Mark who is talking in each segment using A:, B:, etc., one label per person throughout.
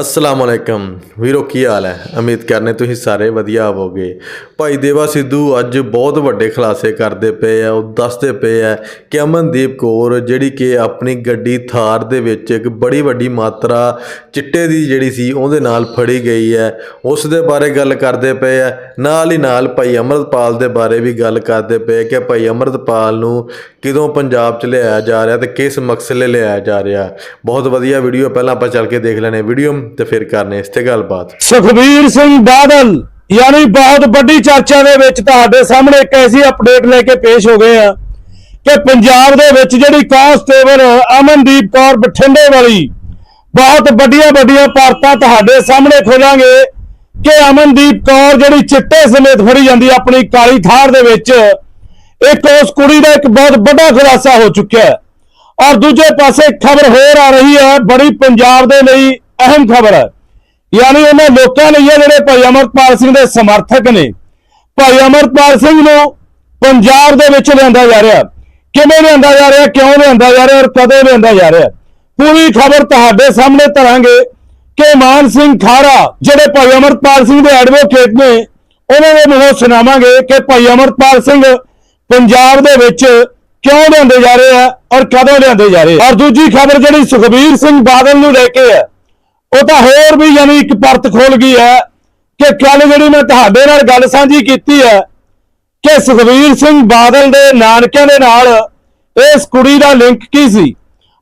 A: ਅਸਲਾਮ ਅਲੈਕਮ। ਵੀਰੋ, ਕੀ ਹਾਲ ਹੈ? ਉਮੀਦ ਕਰਨੇ ਤੁਸੀਂ ਸਾਰੇ ਵਧੀਆ ਹੋਵੋਗੇ। ਭਾਈ ਦੇਵਾ ਸਿੱਧੂ ਅੱਜ ਬਹੁਤ ਵੱਡੇ ਖੁਲਾਸੇ ਕਰਦੇ ਪਏ ਆ, ਉਹ ਦੱਸਦੇ ਪਏ ਆ ਕਿ ਅਮਨਦੀਪ ਕੌਰ, ਜਿਹੜੀ ਕਿ ਆਪਣੀ ਗੱਡੀ ਥਾਰ ਦੇ ਵਿੱਚ ਇੱਕ ਬੜੀ ਵੱਡੀ ਮਾਤਰਾ ਚਿੱਟੇ ਦੀ ਜਿਹੜੀ ਸੀ, ਉਹਦੇ ਨਾਲ ਫੜੀ ਗਈ ਹੈ। ਉਸ ਦੇ ਬਾਰੇ ਗੱਲ ਕਰਦੇ ਪਏ ਆ। ਨਾਲ ਹੀ ਨਾਲ ਭਾਈ ਅਮਰਤਪਾਲ ਦੇ ਬਾਰੇ ਵੀ ਗੱਲ ਕਰਦੇ ਪਏ ਕਿ ਭਾਈ ਅਮਰਤਪਾਲ ਨੂੰ ਕਿਦੋਂ ਪੰਜਾਬ ਚ ਲਿਆਇਆ ਜਾ ਰਿਹਾ ਤੇ ਕਿਸ ਮਕਸਦ ਲਈ ਲਿਆਇਆ ਜਾ ਰਿਹਾ। ਬਹੁਤ ਵਧੀਆ ਵੀਡੀਓ, ਪਹਿਲਾਂ ਆਪਾਂ ਚੱਲ ਕੇ ਦੇਖ ਲੈਣੇ ਵੀਡੀਓ ਤੇ ਫਿਰ ਕਰਨੇ ਇਸ ਤੇ ਗੱਲਬਾਤ।
B: ਸੁਖਬੀਰ ਸਿੰਘ ਬਾਦਲ, ਯਾਨੀ ਬਹੁਤ ਵੱਡੀ ਚਰਚਾ ਦੇ ਵਿੱਚ ਤੁਹਾਡੇ ਸਾਹਮਣੇ ਇੱਕ ਐਸੀ ਅਪਡੇਟ ਲੈ ਕੇ ਪੇਸ਼ ਹੋ ਗਏ ਆ ਕਿ ਪੰਜਾਬ ਦੇ ਵਿੱਚ ਜਿਹੜੀ ਕਾਂਸਟੇਬਲ ਅਮਨਦੀਪ ਕੌਰ ਬਠਿੰਡੇ ਵਾਲੀ ਬਹੁਤ ਵੱਡੀਆਂ ਵੱਡੀਆਂ ਪਾਰਟਾਂ ਤੁਹਾਡੇ ਸਾਹਮਣੇ ਖੋਲਾਂਗੇ ਕਿ ਅਮਨਦੀਪ ਕੌਰ ਜਿਹੜੀ ਚਿੱਟੇ ਸਮੇਤ ਫੜੀ ਜਾਂਦੀ ਆਪਣੀ ਕਾਲੀ ਥਾਰ ਦੇ ਵਿੱਚ, ਇੱਕ ਉਸ ਕੁੜੀ ਦਾ ਇੱਕ ਬਹੁਤ ਵੱਡਾ ਖੁਲਾਸਾ ਹੋ ਚੁੱਕਿਆ ਹੈ। ਔਰ ਦੂਜੇ ਪਾਸੇ ਖਬਰ ਹੋਰ ਆ ਰਹੀ ਹੈ, ਬੜੀ ਪੰਜਾਬ ਦੇ ਲਈ ਅਹਿਮ ਖਬਰ ਹੈ। ਯਾਨੀ ਉਹਨਾਂ ਲੋਕਾਂ ਲਈ ਹੈ ਜਿਹੜੇ ਭਾਈ ਅਮਰਪਾਲ ਸਿੰਘ ਦੇ ਸਮਰਥਕ ਨੇ, ਭਾਈ ਅਮਰਪਾਲ ਸਿੰਘ ਨੂੰ ਪੰਜਾਬ ਦੇ ਵਿੱਚ ਲਿਆਂਦਾ ਜਾ ਰਿਹਾ। ਕਿਵੇਂ ਲਿਆਂਦਾ ਜਾ ਰਿਹਾ, ਕਿਉਂ ਲਿਆਂਦਾ ਜਾ ਰਿਹਾ ਔਰ ਕਦੋਂ ਲਿਆਂਦਾ ਜਾ ਰਿਹਾ। ਪੂਰੀ ਖਬਰ ਤੁਹਾਡੇ ਸਾਹਮਣੇ ਧਰਾਂਗੇ ਕਿ ਮਾਨ ਸਿੰਘ ਖਾਰਾ ਜਿਹੜੇ ਭਾਈ ਅਮਰਪਾਲ ਸਿੰਘ ਦੇ ਐਡਵੋਕੇਟ ਨੇ, ਉਹਨਾਂ ਦੇ ਮੂੰਹੋਂ ਸੁਣਾਵਾਂਗੇ ਕਿ ਭਾਈ ਅਮਰਪਾਲ ਸਿੰਘ ਪੰਜਾਬ ਦੇ ਵਿੱਚ ਕਿਉਂ ਲਿਆਂਦੇ ਜਾ ਰਹੇ ਆ ਔਰ ਕਦੋਂ ਲਿਆਂਦੇ ਜਾ ਰਹੇ ਆ। ਔਰ ਦੂਜੀ ਖਬਰ ਜਿਹੜੀ ਸੁਖਬੀਰ ਸਿੰਘ ਬਾਦਲ ਨੂੰ ਲੈ ਕੇ ਹੈ ਉਹ ਤਾਂ ਹੋਰ ਵੀ ਯਾਨੀ ਇੱਕ ਪਰਤ ਖੋਲ ਗਈ ਹੈ ਕਿ ਕੱਲ ਜਿਹੜੀ ਮੈਂ ਤੁਹਾਡੇ ਨਾਲ ਗੱਲ ਸਾਂਝੀ ਕੀਤੀ ਹੈ ਕਿ ਸੁਖਬੀਰ ਸਿੰਘ ਬਾਦਲ ਦੇ ਨਾਨਕਿਆਂ ਦੇ ਨਾਲ ਇਸ ਕੁੜੀ ਦਾ ਲਿੰਕ ਕੀ ਸੀ?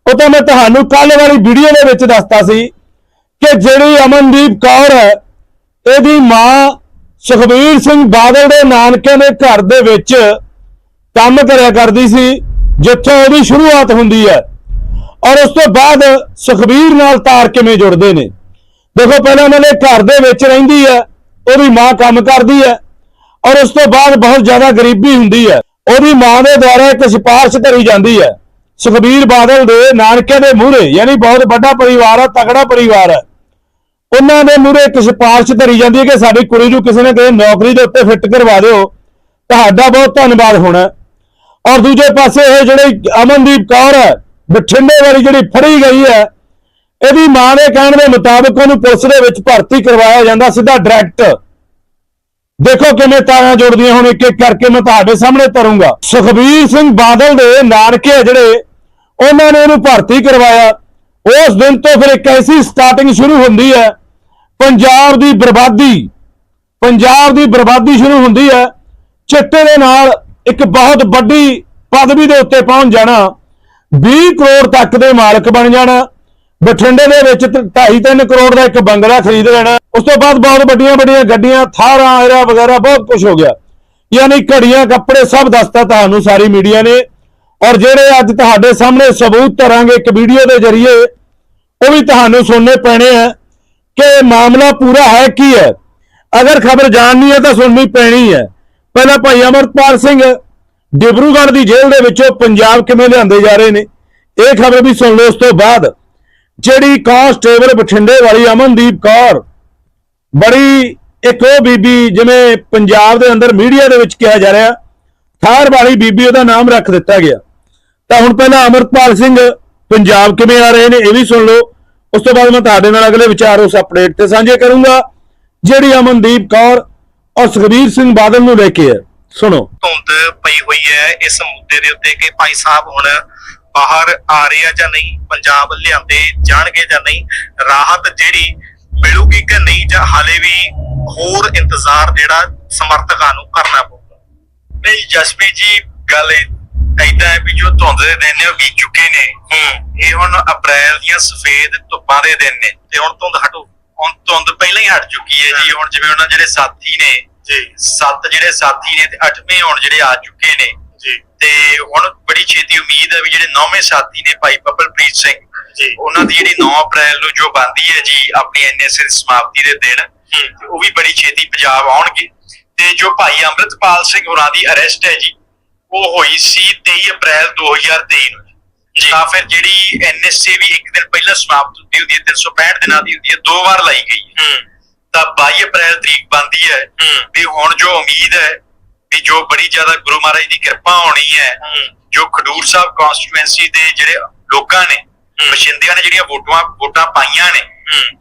B: ਉਹ ਤਾਂ ਮੈਂ ਤੁਹਾਨੂੰ ਕੱਲ ਵਾਲੀ ਵੀਡੀਓ ਦੇ ਵਿੱਚ ਦੱਸਤਾ ਸੀ ਕਿ ਜਿਹੜੀ ਅਮਨਦੀਪ ਕੌਰ ਹੈ, ਇਹਦੀ ਮਾਂ ਸੁਖਬੀਰ ਸਿੰਘ ਬਾਦਲ ਦੇ ਨਾਨਕਿਆਂ ਦੇ ਘਰ ਦੇ ਵਿੱਚ ਕੰਮ ਕਰਿਆ ਕਰਦੀ ਸੀ, ਜਿੱਥੋਂ ਉਹਦੀ ਸ਼ੁਰੂਆਤ ਹੁੰਦੀ ਹੈ। ਔਰ ਉਸ ਤੋਂ ਬਾਅਦ ਸੁਖਬੀਰ ਨਾਲ ਤਾਰ ਕਿਵੇਂ ਜੁੜਦੇ ਨੇ? ਦੇਖੋ, ਪਹਿਲਾਂ ਉਹਨਾਂ ਨੇ ਘਰ ਦੇ ਵਿੱਚ ਰਹਿੰਦੀ ਹੈ ਉਹਦੀ ਮਾਂ ਕੰਮ ਕਰਦੀ ਹੈ, ਔਰ ਉਸ ਤੋਂ ਬਾਅਦ ਬਹੁਤ ਜ਼ਿਆਦਾ ਗਰੀਬੀ ਹੁੰਦੀ ਹੈ। ਉਹਦੀ ਮਾਂ ਦੇ ਦੁਆਰਾ ਇੱਕ ਸਿਫਾਰਿਸ਼ ਧਰੀ ਜਾਂਦੀ ਹੈ। ਸੁਖਬੀਰ ਬਾਦਲ ਦੇ ਨਾਨਕੇ ਦੇ ਮੂਹਰੇ, ਯਾਨੀ ਬਹੁਤ ਵੱਡਾ ਪਰਿਵਾਰ ਹੈ, ਤਕੜਾ ਪਰਿਵਾਰ ਹੈ। ਉਹਨਾਂ ਦੇ ਮੂਹਰੇ ਇੱਕ ਸਿਫਾਰਿਸ਼ ਧਰੀ ਜਾਂਦੀ ਹੈ ਕਿ ਸਾਡੀ ਕੁੜੀ ਨੂੰ ਕਿਸੇ ਨੇ ਕਿਸੇ ਨੌਕਰੀ ਦੇ ਉੱਤੇ ਫਿੱਟ ਕਰਵਾ ਦਿਓ। ਤੁਹਾਡਾ ਬਹੁਤ ਧੰਨਵਾਦ ਹੋਣਾ। ਔਰ ਦੂਜੇ ਪਾਸੇ ਇਹ ਜਿਹੜੇ ਅਮਨਦੀਪ ਕੌਰ ਹੈ ਬਠਿੰਡੇ ਵਾਲੀ ਜਿਹੜੀ ਫੜੀ ਗਈ ਹੈ, ਇਹਦੀ ਮਾਂ ਦੇ ਕਹਿਣ ਦੇ ਮੁਤਾਬਕ ਉਹਨੂੰ ਪੁਲਿਸ ਦੇ ਵਿੱਚ ਭਰਤੀ ਕਰਵਾਇਆ ਜਾਂਦਾ ਸਿੱਧਾ ਡਾਇਰੈਕਟ ਦੇਖੋ ਕਿਵੇਂ ਤਾਰਾਂ ਜੁੜਦੀਆਂ ਹੁਣ ਇੱਕ ਇੱਕ ਕਰਕੇ ਮੈਂ ਤੁਹਾਡੇ ਸਾਹਮਣੇ ਤਰੂੰਗਾ। ਸੁਖਬੀਰ ਸਿੰਘ ਬਾਦਲ ਦੇ ਨਾਨਕੇ ਆ ਜਿਹੜੇ ਉਹਨਾਂ ਨੇ ਉਹਨੂੰ ਭਰਤੀ ਕਰਵਾਇਆ। ਉਸ ਦਿਨ ਤੋਂ ਫਿਰ ਇੱਕ ਐਸੀ ਸਟਾਰਟਿੰਗ ਸ਼ੁਰੂ ਹੁੰਦੀ ਹੈ। ਪੰਜਾਬ ਦੀ ਬਰਬਾਦੀ, ਪੰਜਾਬ ਦੀ ਬਰਬਾਦੀ ਸ਼ੁਰੂ ਹੁੰਦੀ ਹੈ। ਚਿੱਟੇ ਦੇ ਨਾਲ ਇੱਕ ਬਹੁਤ ਵੱਡੀ ਪਦਵੀ ਦੇ ਉੱਤੇ ਪਹੁੰਚ ਜਾਣਾ। 20 ਕਰੋੜ ਤੱਕ ਦੇ ਮਾਲਕ ਬਣ ਜਾਣਾ। ਬਠਿੰਡੇ ਦੇ ਵਿੱਚ 2.5-3 ਕਰੋੜ ਦਾ ਇੱਕ ਬੰਗਲਾ ਖਰੀਦ ਲੈਣਾ। ਉਸ ਤੋਂ ਬਾਅਦ ਬਹੁਤ ਵੱਡੀਆਂ ਵੱਡੀਆਂ ਗੱਡੀਆਂ, ਥਾਰਾਂ ਐਰਾ ਵਗੈਰਾ ਬਹੁਤ ਕੁਝ ਹੋ ਗਿਆ। ਯਾਨੀ ਘੜੀਆਂ, ਕੱਪੜੇ ਸਭ ਦੱਸਤਾ ਤੁਹਾਨੂੰ ਸਾਰੀ ਮੀਡੀਆ ਨੇ। ਔਰ ਜਿਹੜੇ ਅੱਜ ਤੁਹਾਡੇ ਸਾਹਮਣੇ ਸਬੂਤ ਧਰਾਂਗੇ ਇੱਕ ਵੀਡੀਓ ਦੇ ਜ਼ਰੀਏ, ਉਹ ਵੀ ਤੁਹਾਨੂੰ ਸੁਣਨੇ ਪੈਣੇ ਆ ਕਿ ਮਾਮਲਾ ਪੂਰਾ ਹੈ ਕੀ ਹੈ। ਅਗਰ ਖਬਰ ਜਾਣਨੀ ਹੈ ਤਾਂ ਸੁਣਨੀ ਪੈਣੀ ਹੈ। ਪਹਿਲਾਂ ਭਾਈ ਅਮਰਪਾਲ ਸਿੰਘ ਡਿਬਰੂਗੜ੍ਹ ਦੀ ਜੇਲ੍ਹ ਦੇ ਵਿੱਚੋਂ ਪੰਜਾਬ ਕਿਵੇਂ ਲਿਆਂਦੇ ਜਾ ਰਹੇ ਨੇ? ਇਹ ਖਬਰ ਵੀ ਸੁਣ ਲਓ ਉਸ ਤੋਂ ਬਾਅਦ। ਜਿਹੜੀ ਕਾਂਸਟੇਬਲ ਬਠਿੰਡੇ ਵਾਲੀ ਅਮਨਦੀਪ ਕੌਰ, ਬੜੀ ਇੱਕ ਉਹ ਬੀਬੀ ਜਿਵੇਂ ਪੰਜਾਬ ਦੇ ਅੰਦਰ ਮੀਡੀਆ ਦੇ ਵਿੱਚ ਕਿਹਾ ਜਾ ਰਿਹਾ, ਥਾਰ ਵਾਲੀ ਬੀਬੀ ਉਹਦਾ ਨਾਮ ਰੱਖ ਦਿੱਤਾ ਗਿਆ। ਤਾਂ ਹੁਣ ਪਹਿਲਾਂ ਅਮਰਪਾਲ ਸਿੰਘ ਪੰਜਾਬ ਕਿਵੇਂ ਆ ਰਹੇ ਨੇ ਇਹ ਵੀ ਸੁਣ ਲਓ। ਉਸ ਤੋਂ ਬਾਅਦ ਮੈਂ ਤੁਹਾਡੇ ਨਾਲ ਅਗਲੇ ਵਿਚਾਰ ਉਸ ਅਪਡੇਟ ਤੇ ਸਾਂਝੇ ਕਰੂੰਗਾ। ਜਿਹੜੀ ਅਮਨਦੀਪ ਕੌਰ ਔਰ ਸੁਖਬੀਰ ਸਿੰਘ ਬਾਦਲ ਨੂੰ ਲੈ ਕੇ ਹੈ। ਸੁਣੋ।
C: ਧੁੰਦ ਪਈ ਹੋਈ ਹੈ ਇਸ ਮੁੱਦੇ ਦੇ ਉੱਤੇ ਕਿ ਭਾਈ ਸਾਹਿਬ ਹੁਣ ਬਾਹਰ ਆ ਰਹੇ ਆ ਜਾਂ ਨਹੀਂ ਪੰਜਾਬ ਲਿਆਂਦੇ ਜਾਣਗੇ ਜਾਂ ਨਹੀਂ ਰਾਹਤ ਜਿਹੜੀ ਮਿਲੂਗੀ ਕਿ ਨਹੀਂ ਜਾਂ ਹਾਲੇ ਵੀ ਹੋਰ ਇੰਤਜ਼ਾਰ ਜਿਹੜਾ ਸਮਰਥਕਾਂ ਨੂੰ ਕਰਨਾ ਪਊਗਾ?
D: ਨਹੀਂ ਜਸਪੀ ਜੀ ਗੱਲ ਐਦਾਂ ਹੈ ਵੀ ਜੋ ਧੁੰਦ ਦੇ ਦਿਨ ਨੇ ਉਹ ਬੀਤ ਚੁੱਕੇ ਨੇ। ਇਹ ਹੁਣ ਅਪ੍ਰੈਲ ਦੀਆਂ ਸਫੇਦ ਧੁੱਪਾਂ ਦੇ ਦਿਨ ਨੇ।
C: ਤੇ ਹੁਣ ਧੁੰਦ ਹਟੂ।
D: ਹੁਣ ਧੁੰਦ ਪਹਿਲਾਂ ਹੀ ਹਟ ਚੁੱਕੀ ਹੈ ਜੀ। ਹੁਣ ਜਿਵੇਂ ਉਹਨਾਂ ਜਿਹੜੇ ਸਾਥੀ ਨੇ
C: ਜੀ।
D: ਸੱਤ ਜਿਹੜੇ ਸਾਥੀ ਨੇ ਤੇ ਅੱਠਵੇਂ ਹੁਣ ਜਿਹੜੇ ਆ ਚੁੱਕੇ ਨੇ।
C: ਜੀ।
D: ਤੇ ਹੁਣ ਬੜੀ ਛੇਤੀ ਉਮੀਦ ਹੈ ਵੀ ਜਿਹੜੇ ਨੌਵੇਂ ਸਾਥੀ ਨੇ ਭਾਈ ਬੱਬਲਪ੍ਰੀਤ ਸਿੰਘ
C: ਜੀ।
D: ਉਹਨਾਂ ਦੀ ਜਿਹੜੀ 9 ਅਪ੍ਰੈਲ ਨੂੰ ਜੋ ਬੰਦੀ ਹੈ ਜੀ ਆਪਣੀ ਐਨਐਸਏ ਸਮਾਪਤੀ ਦੇ ਦਿਨ ਉਹ ਵੀ ਬੜੀ ਛੇਤੀ ਪੰਜਾਬ ਆਉਣਗੇ। ਤੇ ਜੋ ਭਾਈ ਅੰਮ੍ਰਿਤਪਾਲ ਸਿੰਘ ਹੋਰਾਂ ਦੀ ਅਰੈਸਟ ਹੈ ਜੀ ਉਹ ਹੋਈ ਸੀ 23 ਅਪ੍ਰੈਲ 2023 ਨੂੰ। ਤਾਂ ਫਿਰ ਜਿਹੜੀ ਐਨਐਸਏ ਵੀ ਇੱਕ ਦਿਨ ਪਹਿਲਾਂ ਸਮਾਪਤ ਹੁੰਦੀ ਹੁੰਦੀ ਹੈ 365 ਦਿਨਾਂ ਦੀ ਹੁੰਦੀ ਹੈ ਦੋ ਵਾਰ ਲਾਈ ਗਈ ਹੂੰ। ਤਾਂ 22 ਅਪ੍ਰੈਲ ਤਰੀਕ ਬੰਦੀ ਹੈ। ਵੀ ਹੁਣ ਜੋ ਉਮੀਦ ਹੈ ਵੀ ਜੋ ਬੜੀ ਜ਼ਿਆਦਾ ਗੁਰੂ ਮਹਾਰਾਜ ਦੀ ਕਿਰਪਾ ਹੋਣੀ ਹੈ ਜੋ ਖਡੂਰ ਸਾਹਿਬ ਕਨਸਟੀਟੂਐਂਸੀ ਦੇ ਜਿਹੜੇ ਲੋਕਾਂ ਨੇ
C: ਹੂੰ।
D: ਬਸ਼ਿੰਦਿਆਂ ਨੇ ਜਿਹੜੀਆਂ ਵੋਟਾਂ ਵੋਟਾਂ ਪਾਈਆਂ ਨੇ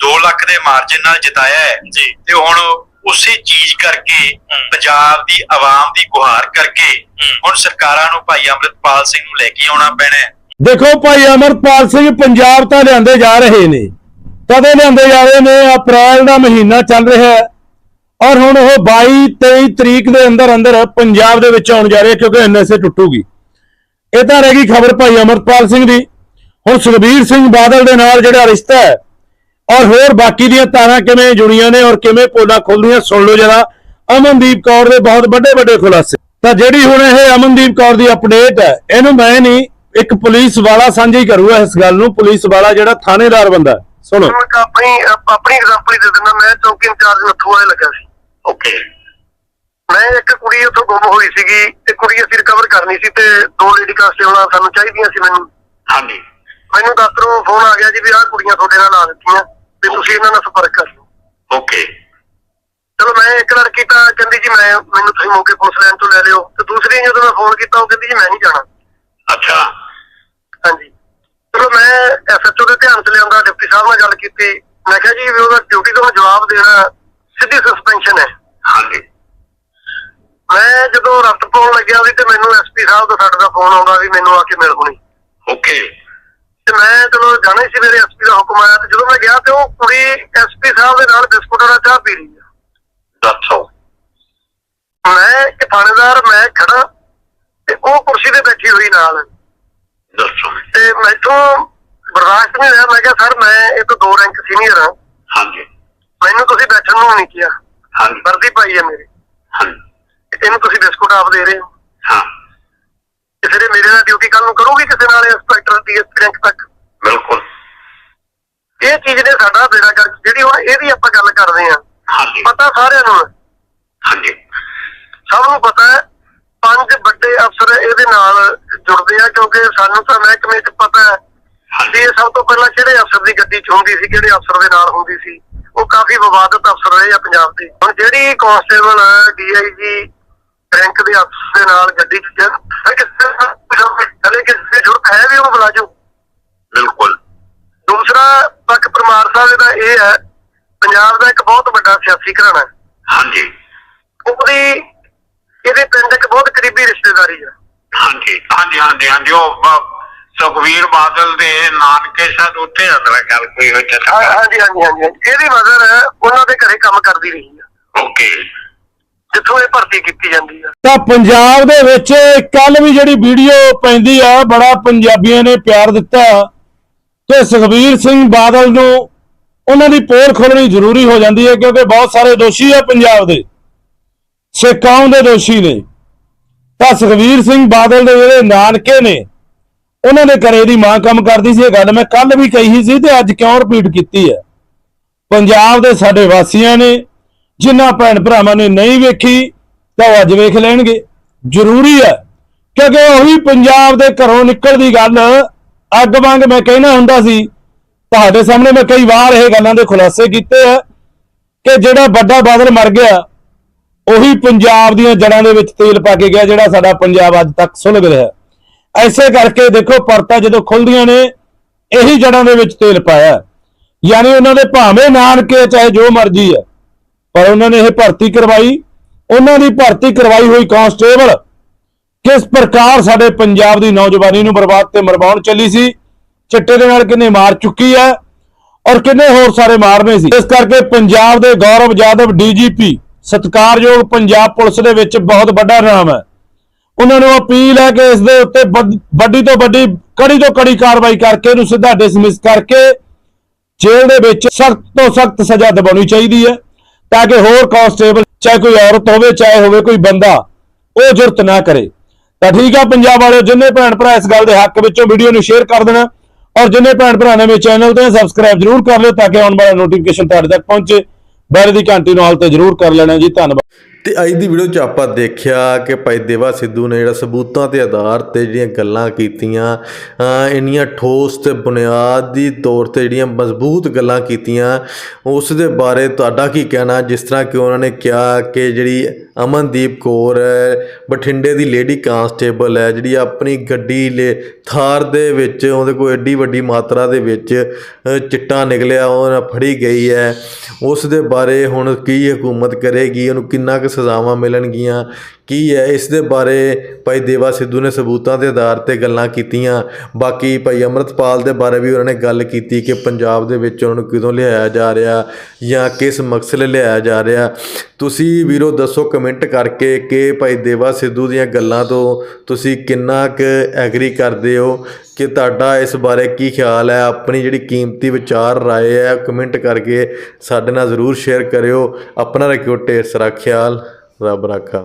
D: 2 ਲੱਖ ਦੇ ਮਾਰਜਨ ਨਾਲ ਜਿਤਾਇਆ ਹੈ।
C: ਜੀ।
D: ਤੇ ਹੁਣ ਉਸੇ ਚੀਜ਼ ਕਰਕੇ ਪੰਜਾਬ ਦੀ ਆਵਾਮ ਦੀ ਗੁਹਾਰ ਕਰਕੇ ਹੁਣ ਸਰਕਾਰਾਂ ਨੂੰ ਭਾਈ ਅੰਮ੍ਰਿਤਪਾਲ ਸਿੰਘ ਨੂੰ ਲੈ ਕੇ ਆਉਣਾ ਪੈਣਾ ਹੈ।
B: ਦੇਖੋ ਭਾਈ ਅਮਰਪਾਲ ਸਿੰਘ ਪੰਜਾਬ ਤਾਂ ਲਿਆਂਦੇ ਜਾ ਰਹੇ ਨੇ। ਕਦੇ ਲਿਆਂਦੇ ਜਾ ਰਹੇ ਨੇ, ਅਪ੍ਰੈਲ ਦਾ ਮਹੀਨਾ ਚੱਲ ਰਿਹਾ ਹੈ। ਔਰ ਹੁਣ ਉਹ 22 23 ਤਰੀਕ ਦੇ ਅੰਦਰ ਅੰਦਰ ਪੰਜਾਬ ਦੇ ਵਿੱਚ ਆਉਣ ਜਾ ਰਹੇ ਕਿਉਂਕਿ ਐਨਐਸਏ ਟੁੱਟੂਗੀ। ਇਹ ਤਾਂ ਰਹਿ ਗਈ ਖਬਰ ਭਾਈ ਅਮਰਪਾਲ ਸਿੰਘ ਦੀ। ਹੁਣ ਸੁਖਬੀਰ ਸਿੰਘ ਬਾਦਲ ਦੇ ਨਾਲ ਜਿਹੜਾ ਰਿਸ਼ਤਾ ਹੈ, ਔਰ ਹੋਰ ਬਾਕੀ ਦੀਆਂ ਤਾਰਾਂ ਕਿਵੇਂ ਜੁੜੀਆਂ ਨੇ ਔਰ ਕਿਵੇਂ ਪੋਲਾਂ ਖੁੱਲਦੀਆਂ ਸੁਣ ਲਓ ਜਰਾ। ਅਮਨਦੀਪ ਕੌਰ ਦੇ ਬਹੁਤ ਵੱਡੇ ਵੱਡੇ ਖੁਲਾਸੇ। ਤਾਂ ਜਿਹੜੀ ਹੁਣ ਇਹ ਅਮਨਦੀਪ ਕੌਰ ਦੀ ਅਪਡੇਟ ਹੈ, ਇਹਨੂੰ ਮੈਂ ਨਹੀਂ, ਇੱਕ ਪੁਲਿਸ ਵਾਲਾ ਸਾਂਝੀ ਕਰੂਗਾ ਇਸ ਗੱਲ ਨੂੰ। ਪੁਲਿਸ ਵਾਲਾ ਜਿਹੜਾ ਥਾਣੇਦਾਰ ਬੰਦਾ ਸੁਣੋ।
E: ਮੈਂ ਤਾਂ ਆਪਣੀ ਆਪ- ਆਪਣੀ ਐਗਜ਼ਾਮਪਲ ਦੇ ਦਿੰਦਾ ਮੈਂ ਚੌਕੀ ਇੰਚਾਰਜ ਨੱਥੂ ਵਾਲੇ ਲੱਗਾ ਸੀ।
C: ਓਕੇ
E: ਮੈਂ ਇੱਕ ਕੁੜੀ ਉੱਥੋਂ ਗੁੰਮ ਹੋਈ ਸੀਗੀ ਤੇ ਕੁੜੀ ਅਸੀਂ ਰਿਕਵਰ ਕਰਨੀ ਸੀ ਤੇ ਦੋ ਲੇਡੀ ਕਾਂਸਟੇਬਲਾਂ ਸਾਨੂੰ ਚਾਹੀਦੀਆਂ ਸੀ ਮੈਨੂੰ।
C: ਹਾਂਜੀ।
E: ਮੈਨੂੰ ਦਫ਼ਤਰੋਂ ਫੋਨ ਆ ਗਿਆ ਜੀ ਵੀ ਆਹ ਕੁੜੀਆਂ ਤੁਹਾਡੇ ਨਾਲ ਲਾ ਦਿੱਤੀਆਂ ਤੇ ਤੁਸੀਂ ਇਹਨਾਂ ਨਾਲ ਸੰਪਰਕ ਕਰ ਲਓ।
C: ਓਕੇ
E: ਚਲੋ ਮੈਂ ਇੱਕ ਲੜਕੀ ਤਾਂ ਕਹਿੰਦੀ ਜੀ ਮੈਂ ਮੈਨੂੰ ਤੁਸੀਂ ਮੌਕੇ ਪੁਲਿਸ ਲਾਈਨ ਤੋਂ ਲੈ ਲਿਓ ਤੇ ਦੂਸਰੀ ਜਦੋਂ ਮੈਂ ਫੋਨ ਕੀਤਾ ਉਹ ਕਹਿੰਦੀ ਜੀ ਮੈਂ ਨਹੀਂ ਜਾਣਾ।
C: ਅੱਛਾ।
E: ਹਾਂਜੀ। ਮੈਂ ਐਸਐਚਓ ਦੇ ਧਿਆਨ ਚ ਲਿਆਂਦਾ ਡਿਪਟੀ ਸਾਹਿਬ ਨਾਲ ਗੱਲ ਕੀਤੀ। ਮੈਂ ਕਿਹਾ ਜੀ ਵੀ ਉਹਦਾ ਡਿਊਟੀ ਤੋਂ ਜਵਾਬ ਦੇਣਾ ਸਿੱਧੀ ਸਸਪੈਂਸ਼ਨ ਹੈ।
C: ਹਾਂਜੀ।
E: ਮੈਂ ਜਦੋਂ ਰੱਤ ਪਾਉਣ ਲੱਗਿਆ ਸੀ ਤੇ ਮੈਨੂੰ ਐਸਪੀ ਸਾਹਿਬ ਦਾ ਸਾਡੇ ਦਾ ਫੋਨ ਆਉਂਦਾ ਵੀ ਮੈਨੂੰ ਆ ਕੇ ਮਿਲ ਹੁਣੀ।
C: ਓਕੇ।
E: ਤੇ ਮੈਂ ਚਲੋ ਜਾਣਾ ਸੀ ਮੇਰੇ ਐਸਪੀ ਦਾ ਹੁਕਮ ਆਇਆ ਤੇ ਜਦੋਂ ਮੈਂ ਗਿਆ ਤੇ ਉਹ ਕੁੜੀ ਐਸਪੀ ਸਾਹਿਬ ਦੇ ਨਾਲ ਬਿਸਕੁਟਾਂ ਦਾ ਚਾਹ ਪੀ ਰਹੀ ਆ।
C: ਦੱਸੋ
E: ਮੈਂ ਇੱਕ ਥਾਣੇਦਾਰ ਮੈਂ ਖੜਾ ਤੇ ਉਹ ਕੁਰਸੀ ਤੇ ਬੈਠੀ ਹੋਈ ਨਾਲ। ਤੇ ਮੈਥੋਂ ਬਰਦਾਸ਼ਤ ਨਹੀਂ ਹੋਇਆ। ਮੈਂ ਕਿਹਾ ਸਰ ਮੈਂ ਇਹ ਤੋਂ ਦੋ ਰੈਂਕ ਸੀਨੀਅਰ ਹਾਂ।
C: ਹਾਂਜੀ।
E: ਮੈਨੂੰ ਤੁਸੀਂ ਬੈਠਣ ਨੂੰ ਨਹੀਂ ਕਿਹਾ।
C: ਹਾਂਜੀ।
E: ਵਰਦੀ ਪਾਈ ਹੈ ਮੇਰੀ।
C: ਹਾਂਜੀ।
E: ਇਹਨੂੰ ਤੁਸੀਂ ਬਿਸਕੁਟ ਆਪ ਦੇ ਰਹੇ ਹੋ।
C: ਹਾਂ।
E: ਕਿਸੇ ਦੇ ਮੇਰੇ ਨਾਲ ਡਿਊਟੀ ਕੱਲ ਨੂੰ ਕਰੂਗੀ ਕਿਸੇ ਨਾਲ ਇੰਸਪੈਕਟਰ ਡੀਐਸਪੀ ਰੈਂਕ ਤੱਕ?
C: ਬਿਲਕੁਲ।
E: ਇਹ ਚੀਜ਼ ਨੇ ਸਾਡਾ ਬੇੜਾ ਕਰ ਜਿਹੜੀ ਹੁਣ ਇਹਦੀ ਆਪਾਂ ਗੱਲ ਕਰਦੇ ਆਂ
C: ਹਾਂਜੀ।
E: ਪਤਾ ਸਾਰਿਆਂ ਨੂੰ।
C: ਹਾਂਜੀ।
E: ਸਭ ਨੂੰ ਪਤਾ ਹੈ। ਪੰਜ ਵੱਡੇ ਅਫਸਰ ਇਹਦੇ ਨਾਲ ਜੁੜਦੇ ਆ ਕਿਉਂਕਿ ਸਾਨੂੰ ਤਾਂ ਮਹਿਕਮੇ 'ਚ ਪਤਾ ਹੈ। ਵੀ ਇਹ ਸਭ ਤੋਂ ਪਹਿਲਾਂ ਕਿਹੜੇ ਅਫਸਰ ਦੀ ਗੱਡੀ 'ਚ ਹੁੰਦੀ ਸੀ ਕਿਹੜੇ ਅਫਸਰ ਦੇ ਨਾਲ ਹੁੰਦੀ ਸੀ? ਉਹ ਕਾਫੀ ਵਿਵਾਦਤ ਅਫਸਰ ਰਹੇ ਆ ਪੰਜਾਬ ਦੇ। ਹੁਣ ਜਿਹੜੀ ਕਾਂਸਟੇਬਲ ਡੀਆਈਜੀ ਰੈਂਕ ਦੇ ਅਫਸਰ ਦੇ ਨਾਲ ਗੱਡੀ 'ਚ ਕਿਸੇ ਕਿਸੇ ਹੈ ਵੀ ਉਹਨੂੰ ਬੁਲਾ
C: ਬਿਲਕੁਲ।
E: ਦੂਸਰਾ ਪੱਖ ਪਰਮਾਰ ਸਾਹਿਬ ਦਾ ਇਹ ਹੈ ਪੰਜਾਬ ਦਾ ਇੱਕ ਬਹੁਤ ਵੱਡਾ ਸਿਆਸੀ ਘਰਾਣਾ
C: ਹਾਂਜੀ।
E: ਉਹਦੀ ਇਹਦੇ ਪਿੰਡ ਇੱਕ ਬਹੁਤ ਕਰੀਬੀ ਰਿਸ਼ਤੇਦਾਰੀ ਹੈ
C: ਹਾਂਜੀ। ਹਾਂਜੀ ਹਾਂਜੀ ਹਾਂਜੀ ਉਹ ਬ- ਸੁਖਵੀਰ ਬਾਦਲ ਦੇ ਨਾਨਕੇ ਸ਼ਾਇਦ ਉੱਥੇ ਅੰਦਰ ਗੱਲ ਕੋਈ ਹੋਈ
E: ਹਾਂ- ਹਾਂਜੀ ਹਾਂਜੀ ਹਾਂਜੀ ਹਾਂਜੀ। ਇਹਦੀ ਮਦਰ ਉਹਨਾਂ ਦੇ ਘਰੇ ਕੰਮ ਕਰਦੀ ਰਹੀ ਹੈ
C: ਓਕੇ।
E: ਜਿੱਥੋਂ ਇਹ ਭਰਤੀ ਕੀਤੀ ਜਾਂਦੀ ਹੈ
B: ਤਾਂ ਪੰਜਾਬ ਦੇ ਵਿੱਚ ਕੱਲ ਵੀ ਜਿਹੜੀ ਵੀਡੀਓ ਪੈਂਦੀ ਆ ਬੜਾ ਪੰਜਾਬੀਆਂ ਨੇ ਪਿਆਰ ਦਿੱਤਾ। ਕਿ ਸੁਖਬੀਰ ਸਿੰਘ ਬਾਦਲ ਨੂੰ ਉਹਨਾਂ ਦੀ ਪੋਲ ਖੋਲਣੀ ਜ਼ਰੂਰੀ ਹੋ ਜਾਂਦੀ ਹੈ ਕਿਉਂਕਿ ਬਹੁਤ ਸਾਰੇ ਦੋਸ਼ੀ ਆ ਪੰਜਾਬ ਦੇ। ਸਿੱਖ ਕੌਮ ਦੇ ਦੋਸ਼ੀ ਨੇ। ਤਾਂ ਸੁਖਬੀਰ ਸਿੰਘ ਬਾਦਲ ਦੇ ਜਿਹੜੇ ਨਾਨਕੇ ਨੇ, ਉਹਨਾਂ ਦੇ ਘਰੇ ਦੀ ਮਾਂ ਕੰਮ ਕਰਦੀ ਸੀ, ਇਹ ਗੱਲ ਮੈਂ ਕੱਲ ਵੀ ਕਹੀ ਸੀ ਤੇ ਅੱਜ ਕਿਉਂ ਰਿਪੀਟ ਕੀਤੀ ਹੈ? ਪੰਜਾਬ ਦੇ ਸਾਡੇ ਵਾਸੀਆਂ ਨੇ, ਜਿਨ੍ਹਾਂ ਭੈਣ ਭਰਾਵਾਂ ਨੇ ਨਹੀਂ ਵੇਖੀ, ਤਾਂ ਉਹ ਅੱਜ ਵੇਖ ਲੈਣਗੇ। ਜ਼ਰੂਰੀ ਹੈ, ਕਿਉਂਕਿ ਉਹੀ ਪੰਜਾਬ ਦੇ ਘਰੋਂ ਨਿਕਲਦੀ ਗੱਲ, ਅੱਗ ਵਾਂਗ ਮੈਂ ਕਹਿਣਾ ਹੁੰਦਾ ਸੀ, ਤੁਹਾਡੇ ਸਾਹਮਣੇ ਮੈਂ ਕਈ ਵਾਰ ਇਹ ਗੱਲਾਂ ਦੇ ਖੁਲਾਸੇ ਕੀਤੇ ਆ, ਕਿ ਜਿਹੜਾ ਵੱਡਾ ਬਾਦਲ ਮਰ ਗਿਆ ਉਹੀ ਪੰਜਾਬ ਦੀਆਂ ਜੜਾਂ ਦੇ ਵਿੱਚ ਤੇਲ ਪਾ ਕੇ ਗਿਆ ਜਿਹੜਾ ਸਾਡਾ ਪੰਜਾਬ ਅੱਜ ਤੱਕ ਸੁਲਗ ਰਿਹਾ ਐਸੇ ਕਰਕੇ ਦੇਖੋ ਪਰਤਾ ਜਦੋਂ ਖੁੱਲਦੀਆਂ ਨੇ, ਇਹੀ ਜੜਾਂ ਦੇ ਵਿੱਚ ਤੇਲ ਪਾਇਆ ਯਾਨੀ ਉਹਨਾਂ ਦੇ ਭਾਵੇਂ ਨਾਨਕੇ ਚਾਹੇ ਜੋ ਮਰਜ਼ੀ ਹੈ, ਪਰ ਉਹਨਾਂ ਨੇ ਇਹ ਭਰਤੀ ਕਰਵਾਈ। ਉਹਨਾਂ ਦੀ ਭਰਤੀ ਕਰਵਾਈ ਹੋਈ ਕਾਂਸਟੇਬਲ ਕਿਸ ਪ੍ਰਕਾਰ ਸਾਡੇ ਪੰਜਾਬ ਦੀ ਨੌਜਵਾਨੀ ਨੂੰ ਬਰਬਾਦ ਤੇ ਮਰਵਾਉਣ ਚੱਲੀ ਸੀ, ਚਿੱਟੇ ਦੇ ਨਾਲ ਕਿੰਨੇ ਮਾਰ ਚੁੱਕੀ ਹੈ ਔਰ ਕਿੰਨੇ ਹੋਰ ਸਾਰੇ ਮਾਰਨੇ ਸੀ। ਇਸ ਕਰਕੇ ਪੰਜਾਬ ਦੇ ਗੌਰਵ ਜਾਦਵ ਡੀਜੀਪੀ ਸਤਿਕਾਰਯੋਗ ਪੰਜਾਬ ਪੁਲਿਸ ਦੇ ਵਿੱਚ ਬਹੁਤ ਵੱਡਾ ਨਾਮ ਹੈ। ਉਹਨਾਂ ਨੂੰ ਅਪੀਲ ਹੈ ਕਿ ਇਸ ਦੇ ਉੱਤੇ ਵੱਡ- ਵੱਡੀ ਤੋਂ ਵੱਡੀ, ਕੜੀ ਤੋਂ ਕੜੀ ਕਾਰਵਾਈ ਕਰਕੇ ਇਹਨੂੰ ਸਿੱਧਾ ਡਿਸਮਿਸ ਕਰਕੇ ਜੇਲ੍ਹ ਦੇ ਵਿੱਚ ਸਖਤ ਤੋਂ ਸਖਤ ਸਜ਼ਾ ਦਿਵਾਉਣੀ ਚਾਹੀਦੀ ਹੈ ਤਾਂ ਕਿ ਹੋਰ ਕਾਂਸਟੇਬਲ ਚਾਹੇ ਕੋਈ ਔਰਤ ਹੋਵੇ, ਚਾਹੇ ਹੋਵੇ ਕੋਈ ਬੰਦਾ, ਉਹ ਜੁਰਤ ਨਾ ਕਰੇ। ਤਾਂ ਠੀਕ ਆ ਪੰਜਾਬ ਵਾਲਿਓ, ਜਿੰਨੇ ਭੈਣ ਭਰਾ ਇਸ ਗੱਲ ਦੇ ਹੱਕ ਵਿੱਚੋਂ ਵੀਡੀਓ ਨੂੰ ਸ਼ੇਅਰ ਕਰ ਦੇਣਾ ਔਰ ਜਿੰਨੇ ਭੈਣ ਭਰਾ ਨੇ ਨਵੇਂ ਚੈਨਲ ਤੇ ਸਬਸਕ੍ਰਾਈਬ ਜਰੂਰ ਕਰ ਲਿਓ ਤਾਂ ਕਿ ਆਉਣ ਵਾਲਾ ਨੋਟੀਫਿਕੇਸ਼ਨ ਤੁਹਾਡੇ ਤੱਕ ਪਹੁੰਚੇ। ਬੈਲ ਦੀ ਘੰਟੀ ਨੂੰ ਹਾਲ ਤੇ ਜਰੂਰ ਕਰ ਲੈਣਾ ਜੀ ਧੰਨਵਾਦ।
A: ਤੇ ਅੱਜ ਦੀ ਵੀਡੀਓ 'ਚ ਆਪਾਂ ਦੇਖਿਆ ਕਿ ਭਾਈ ਦੇਵਾ ਸਿੱਧੂ ਨੇ ਜਿਹੜਾ ਸਬੂਤਾਂ ਤੇ ਆਧਾਰ ਤੇ ਜਿਹੜੀਆਂ ਗੱਲਾਂ ਕੀਤੀਆਂ ਇੰਨੀਆਂ ਠੋਸ ਤੇ ਬੁਨਿਆਦੀ ਤੌਰ ਤੇ ਜਿਹੜੀਆਂ ਮਜ਼ਬੂਤ ਗੱਲਾਂ ਕੀਤੀਆਂ, ਉਸ ਦੇ ਬਾਰੇ ਤੁਹਾਡਾ ਕੀ ਕਹਿਣਾ? ਜਿਸ ਤਰ੍ਹਾਂ ਕਿ ਉਹਨਾਂ ਨੇ ਕਿਹਾ ਕਿ ਜਿਹੜੀ ਅਮਨਦੀਪ ਕੌਰ ਹੈ, ਬਠਿੰਡੇ ਦੀ ਲੇਡੀ ਕਾਂਸਟੇਬਲ ਹੈ, ਜਿਹੜੀ ਆਪਣੀ ਗੱਡੀ ਲੈ, ਥਾਰ ਦੇ ਵਿੱਚ, ਉਹਦੇ ਕੋਲ ਐਡੀ ਵੱਡੀ ਮਾਤਰਾ ਦੇ ਵਿੱਚ ਚਿੱਟਾ ਨਿਕਲਿਆ, ਉਹ ਫੜੀ ਗਈ ਹੈ। ਉਸ ਦੇ ਬਾਰੇ ਹੁਣ ਕੀ ਹਕੂਮਤ ਕਰੇਗੀ? ਉਹਨੂੰ ਕਿੰਨਾ ਕੁ ਸਜ਼ਾਵਾਂ ਮਿਲਣਗੀਆਂ? ਕੀ ਹੈ ਇਸ ਦੇ ਬਾਰੇ? ਭਾਈ ਦੇਵਾ ਸਿੱਧੂ ਨੇ ਸਬੂਤਾਂ ਦੇ ਆਧਾਰ ਤੇ ਗੱਲਾਂ ਕੀਤੀਆਂ। ਬਾਕੀ ਭਾਈ ਅਮਰਤਪਾਲ ਦੇ ਬਾਰੇ ਵੀ ਉਹਨਾਂ ਨੇ ਗੱਲ ਕੀਤੀ ਕਿ ਪੰਜਾਬ ਦੇ ਵਿੱਚ ਉਹਨਾਂ ਨੂੰ ਕਿਦੋਂ ਲਿਆਇਆ ਜਾ ਰਿਹਾ ਜਾਂ ਕਿਸ ਮਕਸਦ ਲਈ ਲਿਆਇਆ ਜਾ ਰਿਹਾ। ਤੁਸੀਂ ਵੀਰੋ ਦੱਸੋ ਕਮੈਂਟ ਕਰਕੇ ਕਿ ਭਾਈ ਦੇਵਾ ਸਿੱਧੂ ਦੀਆਂ ਗੱਲਾਂ ਤੋਂ ਤੁਸੀਂ ਕਿੰਨਾ ਕੁ ਐਗਰੀ ਕਰਦੇ ਹੋ? ਕਿ ਤੁਹਾਡਾ ਇਸ ਬਾਰੇ ਕੀ ਖਿਆਲ ਹੈ? ਆਪਣੀ ਜਿਹੜੀ ਕੀਮਤੀ ਵਿਚਾਰ ਰਾਏ ਹੈ ਕਮੈਂਟ ਕਰਕੇ ਸਾਡੇ ਨਾਲ ਜ਼ਰੂਰ ਸ਼ੇਅਰ ਕਰਿਓ। ਆਪਣਾ ਰੱਖਿਓ ਢੇਰ ਖਿਆਲ। ਰੱਬ ਰਾਖਾ।